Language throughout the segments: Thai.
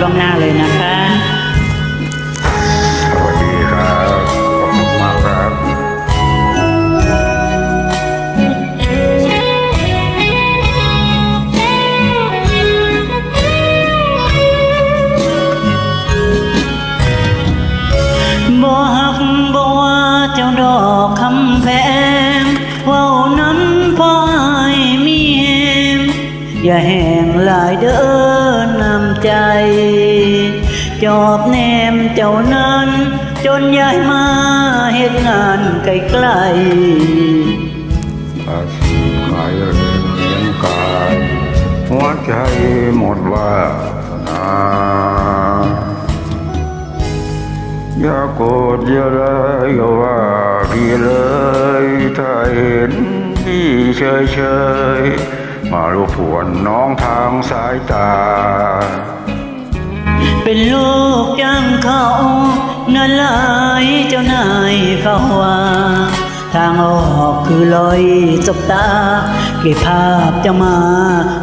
ล่วงหน้าเลยนะคะ สวัสดีครับขอบคุณมากครับบ่ฮักบ่ว่าเจ้าดอกคำแพงเว้านั้นพอให้มีแหงอย่าแหงหลายเด้อ มเจ้านั้น จนย้ายมาเฮ็ดงานไกลอาชีพขายเรื่องเลี้ยงกายหัวใจหมดว่าสนาอย่าโกรธอย่าร้ายอย่าว่าพี่เลยถ้าเห็นพี่เฉยเฉยๆมาลูกผวนน้องทางสายตาๆเป็นลูกจ้าง เขานั่นหลายเจ้านายเขาว่า ทางออกคือลอยสบตา เก็บภาพจะมา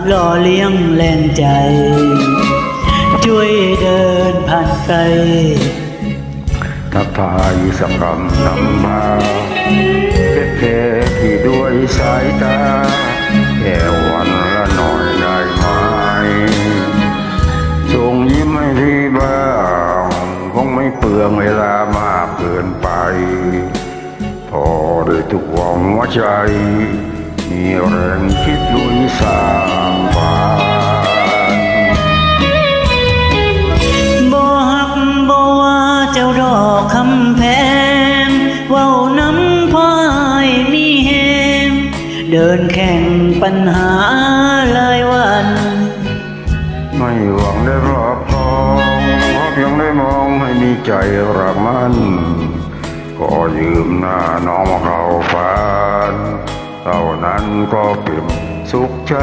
หล่อเลี้ยงแรงใจ ช่วยเดินผ่านไกลทักทายสักคำนำมาแค่แค่ที่ด้วยสายตาแค่วั องเวลามากเกินไป พอได้ทุกวงหัวใจ มีแรงคิดลุยสร้างฝันบ่ฮักบ่ว่าเจ้าดอกคำแพงเว้าน้ำพายมีแหงเดินแข่งปัญหาหลายวัน ไม่หวังได้รอบครองเพราะเพียงได้มอง ให้มีใจรักมันก็ยืมหน้าน้องเขาฝันเท่านั้นก็เป็นสุขใจ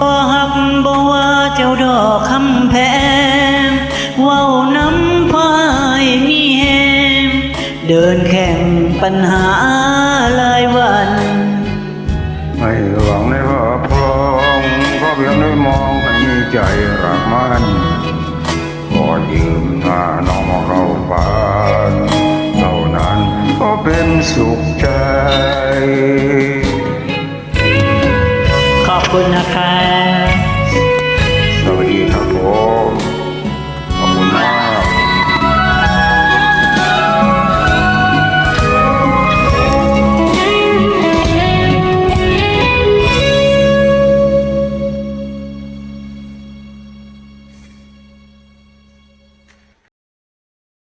บ่ฮักบ่ว่าเจ้าดอกคำแพงเว้าน้ำพายมีแหงเดินแข่งปัญหาหลายวัน ไม่หวังได้รอบครองเพราะเพียงได้มองให้มีใจรักมันก็ยืมหน้าน้องมเข้าฝันเท่านั้นก็เป็นสุขใจ คุณนะคะ